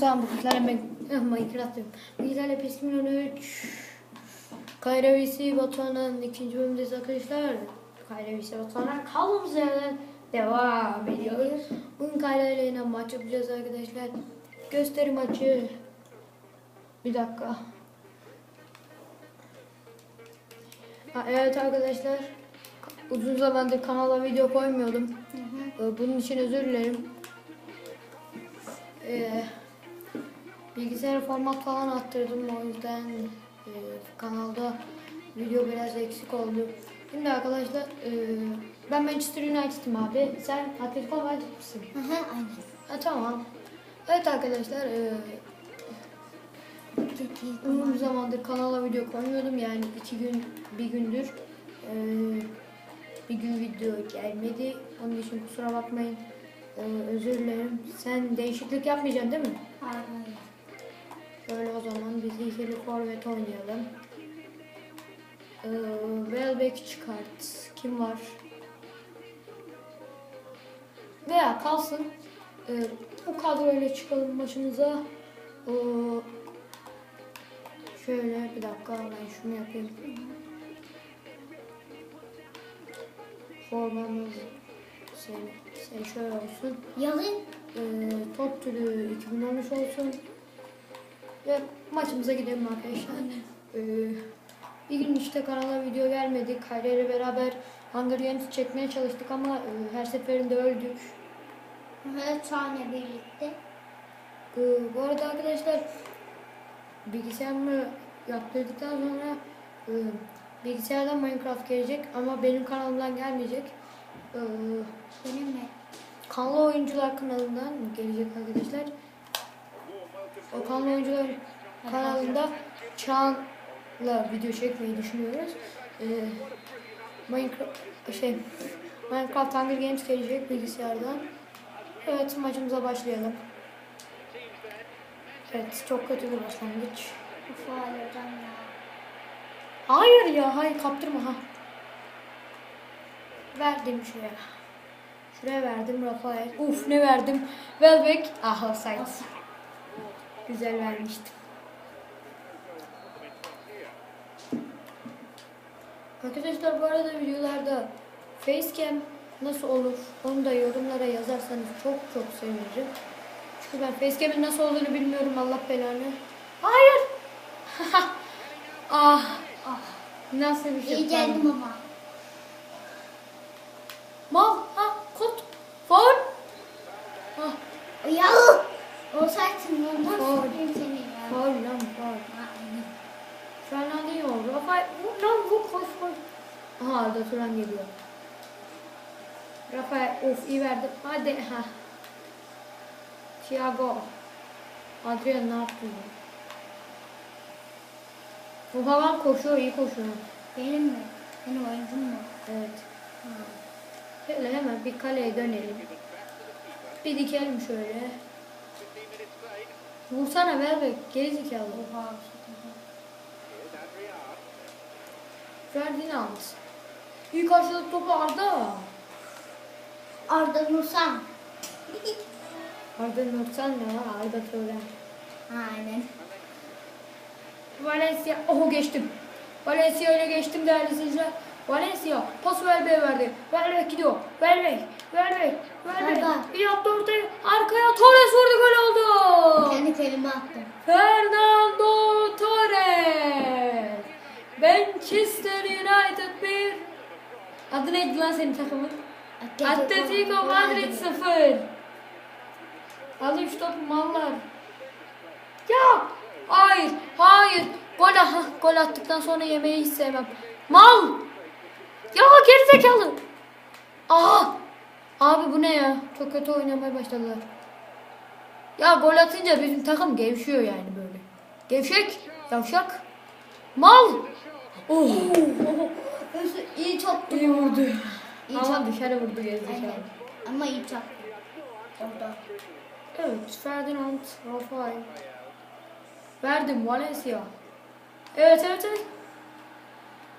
Tamam bu kızlarla ben Minecraft diyorum. Bilgilerle Peskimin 13 Kayrevisi Batuhan'ın ikinci bölümündeyiz arkadaşlar. Kayrevisi Batuhan'ın kaldığımız yerden devam ediyoruz. Bugün Kayra ile yine maç yapacağız arkadaşlar. Gösteri maçı. Bir dakika. Ha, evet arkadaşlar. Uzun zamandır kanala video koymuyordum. Ee, Bunun için özür dilerim. Ee, bilgisayar format falan attırdım o yüzden e, kanalda video biraz eksik oldu. Şimdi arkadaşlar e, ben Manchester United'ım abi. Sen Atletico Madrid misin? Hı hı, aynen. Ha, tamam. Evet arkadaşlar e, uzun zamandır kanala video koymuyordum yani iki gün bir gündür e, bir gün video gelmedi. Onun için kusura bakmayın. E, özür dilerim. Sen değişiklik yapmayacaksın değil mi? Aynen. Şöyle o zaman biz ikili forvet oynayalım. Ee, Welbeck çıkart. Kim var? Veya kalsın. Ee, bu kadroyla çıkalım maçımıza. Ee, şöyle bir dakika ben şunu yapayım. Formamız sen, sen şöyle olsun. Yalın. Ee, top türü 2013 olsun. Ve maçımıza gidelim arkadaşlar. Ee, bir gün işte kanala video gelmedi. Kayra ile beraber Hunger Games çekmeye çalıştık ama e, her seferinde öldük. Hı, tane birlikte. Ee, bu arada arkadaşlar bilgisayarımı yaptırdıktan sonra e, bilgisayardan Minecraft gelecek ama benim kanalımdan gelmeyecek. Ee, Benim mi? Kanlı Oyuncular kanalından gelecek arkadaşlar. O Kanlı Oyuncular kanalında Çağan'la video çekmeyi düşünüyoruz. Ee, Minecraft şey Minecraft Hunger Games gelecek bilgisayardan. Evet maçımıza başlayalım. Evet çok kötü bir başlangıç. Hocam ya. Hayır ya hayır kaptırma ha. Verdim şuraya. Şuraya verdim Rafael. Uf ne verdim. Welbeck. Ah offside. Güzel vermiştim. Arkadaşlar bu arada videolarda facecam nasıl olur onu da yorumlara yazarsanız çok çok sevinirim. Çünkü ben facecam'in nasıl olduğunu bilmiyorum Allah belanı. Hayır. ah Ah. nasıl bir şey. İyi geldim ama. Mal ha kut. Faul. Ha Ya. O saçın normal Rafael, vur koş koş. Aha Arda Turan geliyor. Rafael, of iyi verdi. Hadi ha. Thiago. Adrian ne yaptı ya? Bu havan koşuyor, iyi koşuyor. Benim mi? Benim oyuncum mu? Evet. Şöyle hemen bir kaleye dönelim. Bir dikelim şöyle. Vursana ver be gerizekalı. Oha. Ferdinand. İyi karşıladı topu Arda. Arda Nursan. Arda Nursan ne ya? Arda Tören. Aynen. Valencia. Oh geçtim. Valencia ile geçtim değerli seyirciler. Valencia pas Welbeck'e verdi. Welbeck gidiyor. Welbeck. Welbeck. Welbeck. Bir yaptı ortaya. Arkaya Torres vurdu gol oldu. Kendi kelime attım. Fernando Torres. Manchester United 1. Adı neydi lan senin takımın? Atletico Madrid 0. Alın şu topu mallar. Ya! Hayır, hayır. Gol, aha, gol attıktan sonra yemeği hiç sevmem. Mal! Ya gerizekalı. Aa! Abi bu ne ya? Çok kötü oynamaya başladılar. Ya gol atınca bizim takım gevşiyor yani böyle. Gevşek, yavşak. Mal! Oh! İyi çattı. İyi vurdu. İyi Ama çattı. dışarı vurdu gerizekalı. Ama iyi çattı. Orada. Evet, Ferdinand, Rafael. Verdim, Valencia. Evet, evet, evet.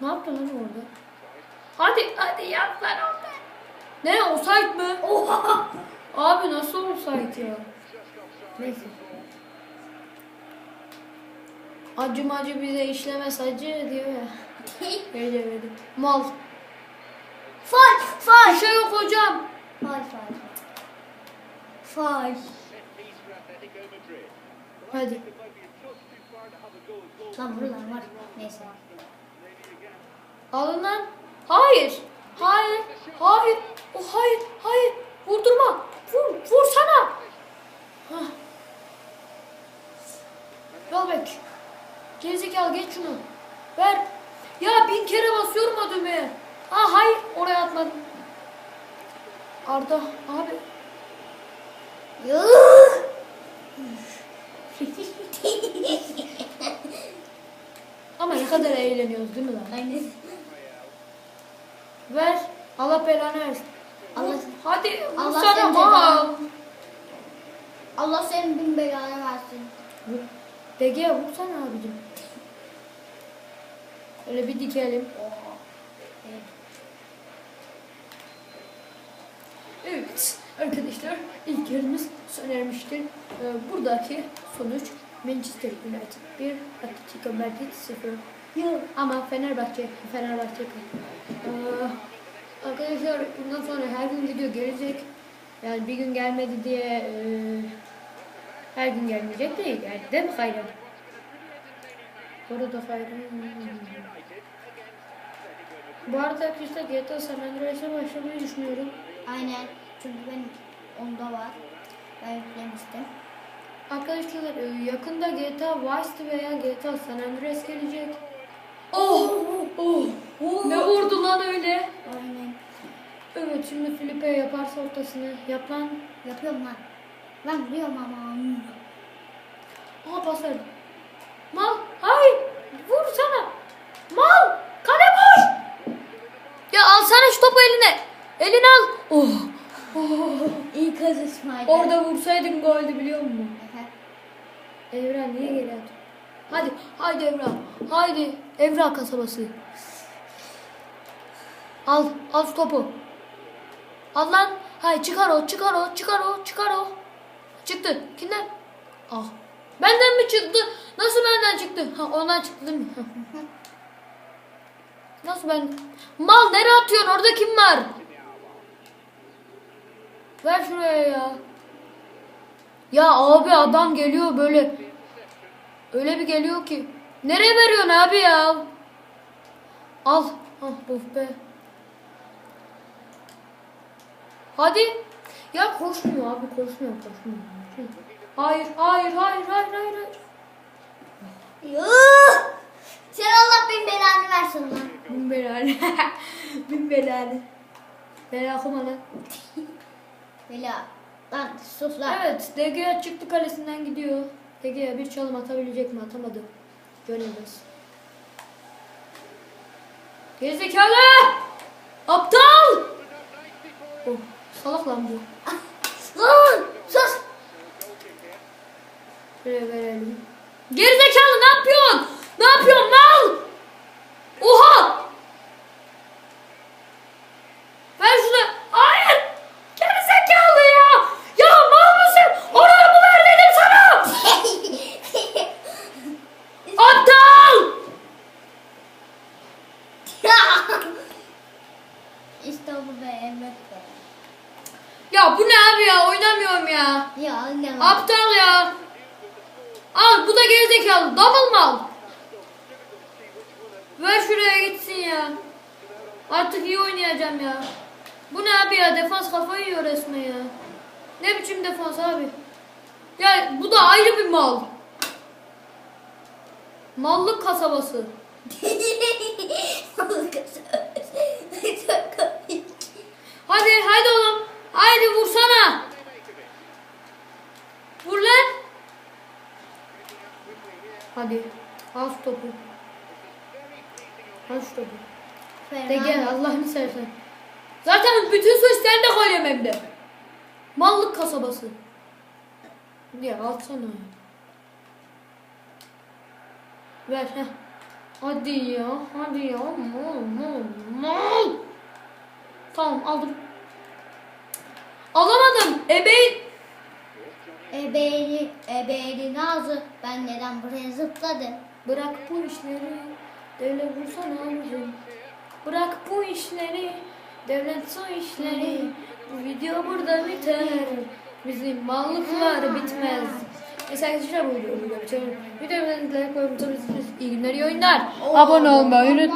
Ne yaptın lan orada? Hadi, hadi yap lan orada. Ne, offside mı? Oha! Abi nasıl offside ya? Neyse. Acı macı bize işlemez acı diyor ya. Öyle öyle. Mal. Faul. Bir Faul. şey yok hocam. Faul. Faul. Faul. Hadi. Lan buralar var. Neyse. Alın lan. Hayır. Hayır. Hayır. Oh, hayır. Hayır. Vurdurma. Vur. Vursana. Hah. Yol bek. Gerizekalı geç şunu. Ver. Ya bin kere basıyorum o düğmeye. Ha hayır. Oraya atmadım. Arda abi. Ama ne kadar eğleniyoruz değil mi lan? Aynen. Ver. Allah belanı versin. Allah- Hadi Allah mal. cezanı- Allah senin bin belanı versin. Dege'ye vursana abicim. Öyle bir dikelim. Evet arkadaşlar ilk yarımız sona. Ee, buradaki sonuç Manchester United 1, Atletico Madrid 0. Yuh. Ama Fenerbahçe, Fenerbahçe. Ee, arkadaşlar bundan sonra her gün video gelecek. Yani bir gün gelmedi diye e, her gün gelmeyecek değil yani değil mi Hayran? Orada Hayran. Bu arada arkadaşlar GTA San Andreas'a başlamayı düşünüyorum. Aynen. Çünkü benim onda var. Ben yüklemiştim. Arkadaşlar e, yakında GTA Vice veya GTA San Andreas gelecek. Oh! Oh! Ne vurdu lan öyle? Aynen. Evet şimdi Felipe yaparsa ortasını yap lan. Yapıyorum lan. Ben biliyorum ama. Aha pas verdi. Mal. Hayır. Vur sana. Mal. Kale boş. Ya alsana şu topu eline. Elini al. Oh. oh. İyi kazışmaydı. Orada vursaydın goldü biliyor musun? Evren niye geri? Hadi. Haydi Evren. Haydi. Evren kasabası. Al. Al şu topu. Al lan. Hayır çıkar o. Çıkar o. Çıkar o. Çıkar o. Çıktı. Kimden? Ah. Benden mi çıktı? Nasıl benden çıktı? Ha ondan çıktı değil mi? Nasıl ben? Mal nereye atıyorsun? Orada kim var? Ver şuraya ya. Ya abi adam geliyor böyle. Öyle bir geliyor ki. Nereye veriyorsun abi ya? Al. Ah of be. Hadi. Ya koşmuyor abi koşmuyor koşmuyor. Hayır hayır hayır hayır hayır. hayır. Yuh. Sen Allah bin belanı versin lan. Bin belanı. Bin belanı. Bela okuma lan. Bela. Lan sus lan. Evet DG çıktı kalesinden gidiyor. DG bir çalım atabilecek mi? Atamadı. Göreceğiz. Gerizekalı! Aptal! Oh, salak lan bu. Lan sus. Şuraya verelim. Gerizekalı ne yapıyorsun? Ne yapıyorsun mal? Oha! Ver şunu. Hayır! Gerizekalı ya! Ya mal mısın? Oraya mı ver dedim sana? Aptal! işte bu be Emret be. Ya bu ne abi ya? Oynamıyorum ya. Ya annem. Aptal ya. Al bu da gerizekalı. Double mal. Ver şuraya gitsin ya. Artık iyi oynayacağım ya. Bu ne abi ya? Defans kafayı yiyor resmen ya. Ne biçim defans abi? Ya bu da ayrı bir mal. Mallık kasabası. Hadi hadi oğlum. Haydi vursana. Vur lan. Hadi. Al topu. Al topu. De gel Allah'ını seversen. Zaten bütün suç sende koyuyorum hem de. Mallık kasabası. Ya alsana. Ver heh. Hadi ya, hadi ya. Mal, mal, mal. Tamam aldım. Alamadım. Ebeğin. Ebeğli, ebeğli Nazlı. Ben neden buraya zıpladım? Bırak bu işleri, devlet vursana abicim. Bırak bu işleri, devlet su işleri. Bu video burada biter. Bizim mallıklar bitmez. Neyse arkadaşlar bu videoyu burada bitiyorum. Videomu koyup iyi günler, iyi oyunlar. Abone olmayı unutmayın.